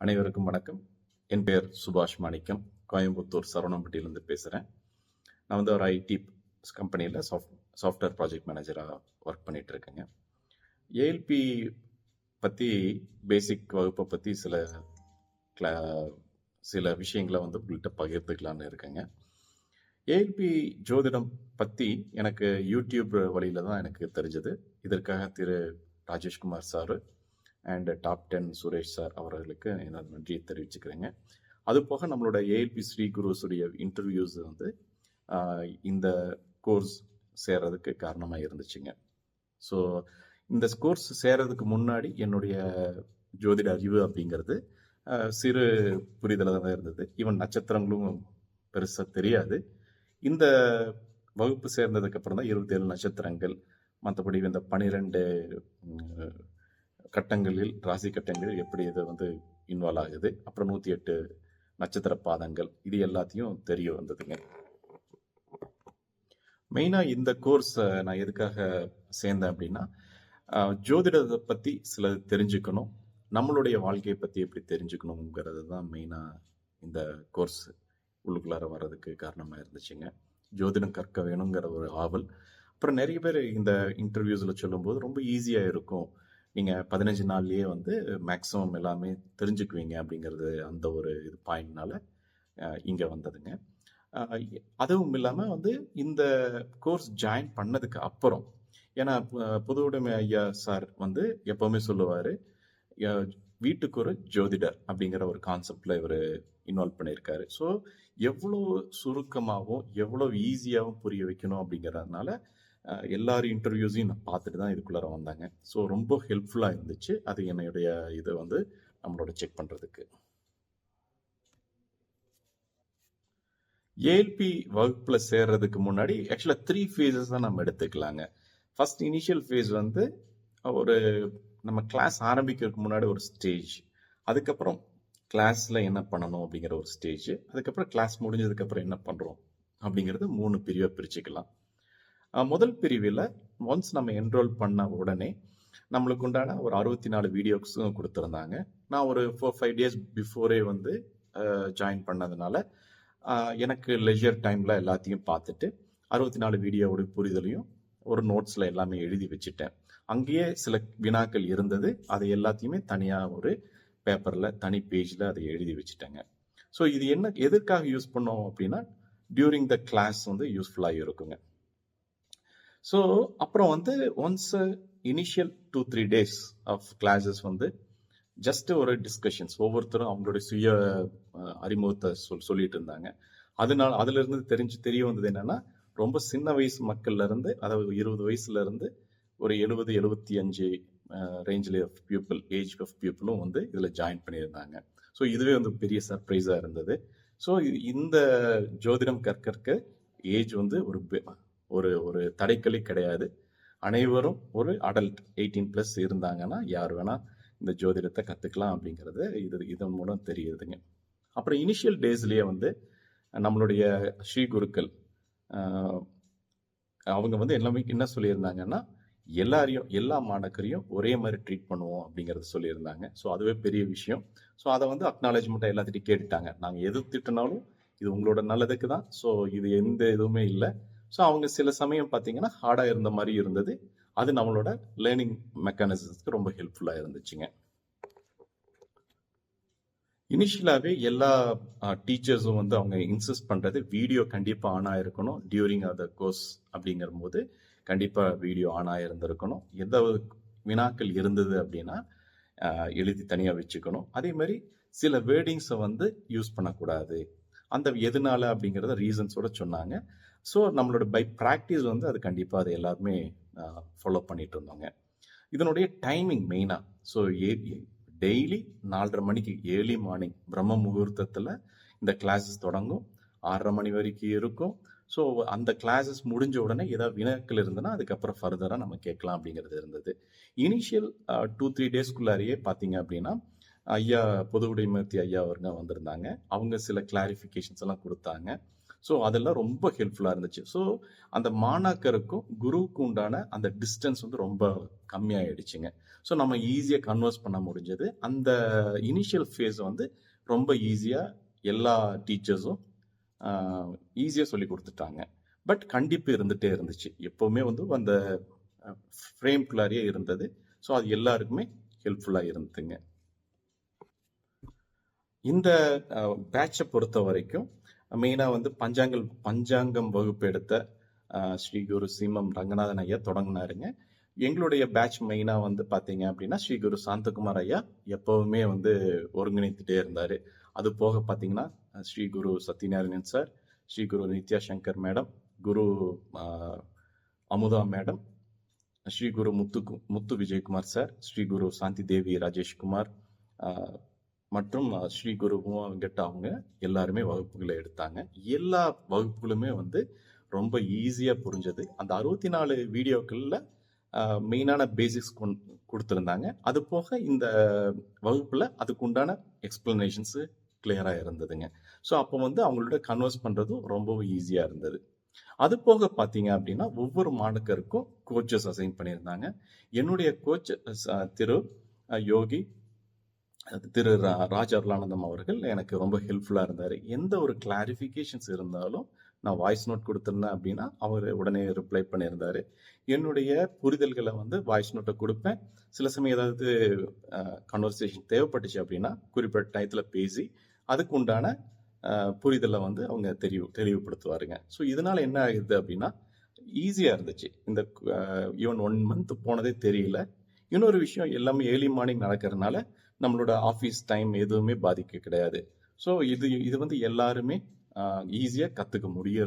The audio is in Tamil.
அனைவருக்கும் வணக்கம். என் பெயர் சுபாஷ் மாணிக்கம். கோயம்புத்தூர் சரவணம்பட்டியிலேருந்து பேசுகிறேன் நான் வந்து ஒரு ஐடி கம்பெனியில் சாஃப்ட் சாஃப்ட்வேர் ப்ராஜெக்ட் மேனேஜராக ஒர்க் பண்ணிகிட்டு இருக்கேங்க ஏஎல்பி பற்றி பேசிக் வகுப்பை பற்றி சில கிளா சில விஷயங்களை வந்து உங்கள்கிட்ட பகிர்ந்துக்கலான்னு இருக்கேங்க. ஏஎல்பி ஜோதிடம் பற்றி எனக்கு யூடியூப் வழியில் தான் எனக்கு தெரிஞ்சது. இதற்காக திரு Rajeshkumar sir and top ten Suresh sir அவர்களுக்கு எனது நன்றியை தெரிவிச்சுக்கிறேங்க. அது போக நம்மளோட ஏஎல்பி ஸ்ரீ குருஸுடைய இன்டர்வியூஸ் வந்து இந்த கோர்ஸ் சேர்றதுக்கு காரணமாக இருந்துச்சுங்க. ஸோ இந்த கோர்ஸ் சேர்றதுக்கு முன்னாடி என்னுடைய ஜோதிட அறிவு அப்படிங்கிறது சிறு புரிதலாக தான் இருந்தது. ஈவன் நட்சத்திரங்களும் பெருசாக தெரியாது. இந்த வகுப்பு சேர்ந்ததுக்கப்புறம் தான் இருபத்தேழு நட்சத்திரங்கள் மற்றபடி இந்த பனிரெண்டு கட்டங்களில் ராசி கட்டங்களில் எப்படி இது வந்து இன்வால்வ் ஆகுது? அப்புறம் நூற்றி எட்டு நட்சத்திர பாதங்கள் இது எல்லாத்தையும் தெரிய வந்ததுங்க. மெயினாக இந்த கோர்ஸ் நான் எதுக்காக சேர்ந்தேன் அப்படின்னா ஜோதிடத்தை பற்றி சில தெரிஞ்சுக்கணும். நம்மளுடைய வாழ்க்கையை பற்றி எப்படி தெரிஞ்சுக்கணுங்கிறது தான் மெயினாக இந்த கோர்ஸ் உள்ளுக்குள்ளார வர்றதுக்கு காரணமாக இருந்துச்சுங்க. ஜோதிடம் கற்க வேணுங்கிற ஒரு ஆவல். அப்புறம் நிறைய பேர் இந்த இன்டர்வியூஸில் சொல்லும்போது ரொம்ப ஈஸியாக இருக்கும். நீங்கள் பதினஞ்சு நாள்லயே வந்து மேக்ஸிமம் எல்லாமே தெரிஞ்சுக்குவீங்க அப்படிங்கிறது அந்த ஒரு இது பாயிண்ட்னால இங்கே வந்ததுங்க. அதுவும் இல்லாமல் வந்து இந்த கோர்ஸ் ஜாயின் பண்ணதுக்கு அப்புறம் ஏன்னா பு- புதுவுடைமை ஐயா சார் வந்து எப்பவுமே சொல்லுவார் வீட்டுக்கு ஒரு ஜோதிடர் அப்படிங்கிற ஒரு கான்செப்டில் இவர் இன்வால்வ் பண்ணியிருக்காரு. ஸோ எவ்வளோ சுருக்கமாகவும் எவ்வளோ ஈஸியாகவும் புரிய வைக்கணும் அப்படிங்கிறதுனால எல்லாரும் எல்லார் இன்டர்வியூஸையும் நான் பார்த்துட்டு தான் இதுக்குள்ளார வந்தாங்க. ஸோ ரொம்ப ஹெல்ப்ஃபுல்லாக இருந்துச்சு. அது என்னுடைய இதை வந்து நம்மளோட செக் பண்ணுறதுக்கு ஏஎல்பி வகுப்பில் சேர்றதுக்கு முன்னாடி ஆக்சுவலாக த்ரீ ஃபேஸஸ் தான் நம்ம எடுத்துக்கலாங்க. ஃபஸ்ட் இனிஷியல் ஃபேஸ் வந்து ஒரு நம்ம கிளாஸ் ஆரம்பிக்கிறதுக்கு முன்னாடி ஒரு ஸ்டேஜ் அதுக்கப்புறம் கிளாஸில் என்ன பண்ணணும் அப்படிங்கிற ஒரு ஸ்டேஜ் அதுக்கப்புறம் கிளாஸ் முடிஞ்சதுக்கப்புறம் என்ன பண்ணுறோம் அப்படிங்கிறது மூணு பிரிவாக பிரிச்சுக்கலாம். முதல் பிரிவில் ஒன்ஸ் நம்ம என்ரோல் பண்ண உடனே நம்மளுக்கு உண்டான ஒரு அறுபத்தி நாலு வீடியோஸும் கொடுத்துருந்தாங்க. நான் ஒரு ஃபோர் ஃபைவ் டேஸ் பிஃபோரே வந்து ஜாயின் பண்ணதுனால எனக்கு லெஜர் டைமில் எல்லாத்தையும் பார்த்துட்டு அறுபத்தி நாலு வீடியோவோட புரிதலையும் ஒரு நோட்ஸில் எல்லாமே எழுதி வச்சுட்டேன். அங்கேயே சில வினாக்கள் இருந்தது. அதை எல்லாத்தையுமே தனியாக ஒரு பேப்பரில் தனி பேஜில் அதை எழுதி வச்சுட்டேங்க. ஸோ இது என்ன எதற்காக யூஸ் பண்ணோம் அப்படின்னா டியூரிங் த கிளாஸ் வந்து யூஸ்ஃபுல்லாக இருக்குங்க. ஸோ அப்புறம் வந்து once initial two three days of classes வந்து ஜஸ்ட் ஒரு டிஸ்கஷன்ஸ் ஒவ்வொருத்தரும் அவங்களுடைய சுய அறிமுகத்தை சொல் சொல்லிட்டு இருந்தாங்க. அதனால அதுல இருந்து தெரிஞ்சு தெரிய வந்தது என்னன்னா ரொம்ப சின்ன வயசு மக்கள்ல இருந்து அதாவது இருபது வயசுல இருந்து ஒரு எழுபது எழுபத்தி அஞ்சு ரேஞ்சில் ஆஃப் பீப்புள் ஏஜ் ஆஃப் பீப்புளும் வந்து இதில் ஜாயின் பண்ணியிருந்தாங்க. ஸோ இதுவே வந்து பெரிய சர்ப்ரைஸாக இருந்தது. ஸோ இந்த ஜோதிடம் கற்கற்க ஏஜ் வந்து ஒரு பெ- ஒரு ஒரு தடைக்கலி கிடையாது. அனைவரும் ஒரு அடல்ட் எயிட்டீன் ப்ளஸ் இருந்தாங்கன்னா யார் வேணால் இந்த ஜோதிடத்தை கற்றுக்கலாம் அப்படிங்கிறது இது இதன் மூலம் தெரியுதுங்க. அப்புறம் இனிஷியல் டேஸ்லேயே வந்து நம்மளுடைய ஸ்ரீ குருக்கள் அவங்க வந்து எல்லாமே என்ன சொல்லியிருந்தாங்கன்னா எல்லாரையும் எல்லா மாணக்கரையும் ஒரே மாதிரி ட்ரீட் பண்ணுவோம் அப்படிங்கறத சொல்லியிருந்தாங்க. ஸோ அதுவே பெரிய விஷயம். ஸோ அதை வந்து அக்னாலேஜ்மெண்ட்டாக எல்லாத்திட்டையும் கேட்டுட்டாங்க. நாங்கள் எது திட்டினாலும் இது உங்களோட நல்லதுக்கு தான். ஸோ இது எந்த இதுவுமே இல்லை. ஸோ அவங்க சில சமயம் பார்த்தீங்கன்னா ஹார்டாக இருந்த மாதிரி இருந்தது. அது நம்மளோட லேர்னிங் மெக்கானிசம்ஸ்க்கு ரொம்ப ஹெல்ப்ஃபுல்லாக இருந்துச்சுங்க. இனிஷியலாகவே எல்லா டீச்சர்ஸும் வந்து அவங்க இன்சிஸ்ட் பண்ணுறது வீடியோ கண்டிப்பாக ஆன் ஆகிருக்கணும் டியூரிங் த கோர்ஸ் அப்படிங்கிற போது கண்டிப்பாக வீடியோ ஆன் ஆயிருந்திருக்கணும். எந்த ஒரு வினாக்கள் இருந்தது அப்படின்னா எழுதி தனியாக வச்சுக்கணும். அதே மாதிரி சில வேர்டிங்ஸை வந்து யூஸ் பண்ணக்கூடாது. அந்த எதனால அப்படிங்கிறத ரீசன்ஸோட சொன்னாங்க. ஸோ நம்மளோட பை ப்ராக்டிஸ் வந்து அது கண்டிப்பாக அதை எல்லாருமே ஃபாலோ பண்ணிட்டு இருந்தோங்க. இதனுடைய டைமிங் மெயினாக ஸோ ஏ டெய்லி நாலரை மணிக்கு ஏர்லி மார்னிங் பிரம்ம முகூர்த்தத்தில் இந்த கிளாஸஸ் தொடங்கும். ஆறரை மணி வரைக்கும் இருக்கும். ஸோ அந்த கிளாஸஸ் முடிஞ்ச உடனே ஏதாவது வினாக்கள் இருந்ததுன்னா அதுக்கப்புறம் ஃபர்தராக நம்ம கேட்கலாம் அப்படிங்கிறது இருந்தது. இனிஷியல் டூ த்ரீ டேஸ்க்குள்ளாரையே பார்த்தீங்க அப்படின்னா ஐயா பொது உடைமூர்த்தி ஐயா அவருங்க வந்திருந்தாங்க. அவங்க சில கிளாரிஃபிகேஷன்ஸ் எல்லாம் கொடுத்தாங்க. ஸோ அதெல்லாம் ரொம்ப ஹெல்ப்ஃபுல்லாக இருந்துச்சு. ஸோ அந்த மாணாக்கருக்கும் குருவுக்கும் உண்டான அந்த டிஸ்டன்ஸ் வந்து ரொம்ப கம்மியாயிடுச்சுங்க. ஸோ நம்ம ஈஸியாக கன்வர்ஸ் பண்ண முடிஞ்சது. அந்த இனிஷியல் ஃபேஸ் வந்து ரொம்ப ஈஸியாக எல்லா டீச்சர்ஸும் ஈஸியாக சொல்லி கொடுத்துட்டாங்க. பட் கண்டிப்பு இருந்துகிட்டே இருந்துச்சு. எப்போவுமே வந்து அந்த ஃப்ரேம்குள்ளாரியே இருந்தது. ஸோ அது எல்லாருக்குமே ஹெல்ப்ஃபுல்லாக இருந்ததுங்க. இந்த பேட்சை பொறுத்த வரைக்கும் மெயினாக வந்து பஞ்சாங்கல் பஞ்சாங்கம் வகுப்பு எடுத்த ஸ்ரீ குரு சீமம் ரங்கநாதன் ஐயா தொடங்கினாருங்க. எங்களுடைய பேட்ச் மெயினாக வந்து பார்த்தீங்க அப்படின்னா ஸ்ரீ குரு சாந்தகுமார் ஐயா எப்போவுமே வந்து ஒருங்கிணைத்துட்டே இருந்தார். அது போக பார்த்தீங்கன்னா Shri Guru Sathyanarayanan sir Shri Guru Nithya Shankar madam Guru Amudha madam Shri Guru Muthu Muthu Vijayakumar sir Shri Guru Shanthi Devi Rajeshkumar மற்றும் ஸ்ரீ குருவும் கெட்ட வெங்கட் அவங்க எல்லாருமே வகுப்புகளை எடுத்தாங்க. எல்லா வகுப்புகளுமே வந்து ரொம்ப ஈஸியாக புரிஞ்சது. அந்த அறுபத்தி நாலு வீடியோக்களில் மெயினான பேசிக்ஸ் கொடுத்துருந்தாங்க. அது போக இந்த வகுப்பில் அதுக்குண்டான எக்ஸ்பிளனேஷன்ஸு கிளியராக இருந்ததுங்க. ஸோ அப்போ வந்து அவங்களோட கன்வர்ஸ் பண்ணுறதும் ரொம்பவும் ஈஸியாக இருந்தது. அது போக பார்த்தீங்க அப்படின்னா ஒவ்வொரு மாணக்கருக்கும் கோச்சஸ் அசைன் பண்ணியிருந்தாங்க. என்னுடைய கோச் திரு யோகி திரு ரா- ராஜ் அருளானந்தம் அவர்கள் எனக்கு ரொம்ப ஹெல்ப்ஃபுல்லாக இருந்தார். எந்த ஒரு கிளாரிஃபிகேஷன்ஸ் இருந்தாலும் நான் வாய்ஸ் நோட் கொடுத்துருந்தேன் அப்படின்னா அவர் உடனே ரிப்ளை பண்ணியிருந்தார். என்னுடைய புரிதல்களை வந்து வாய்ஸ் நோட்டை கொடுப்பேன். சில சமயம் ஏதாவது கன்வர்சேஷன் தேவைப்பட்டுச்சு அப்படின்னா குறிப்பிட்ட டயத்தில் பேசி அதுக்கு உண்டான புரிதலை வந்து அவங்க தெளிவு தெளிவுபடுத்துவாருங்க. ஸோ இதனால் என்ன ஆகுது அப்படின்னா ஈஸியாக இருந்துச்சு. இந்த ஈவன் ஒன் மந்த் போனதே தெரியல. இன்னொரு விஷயம் எல்லாமே ஏர்லி மார்னிங் நடக்கிறதுனால நம்மளோட ஆஃபீஸ் டைம் எதுவுமே பாதிக்க கிடையாது. ஸோ இது இது வந்து எல்லாருமே ஈஸியாக கற்றுக்க முடியும்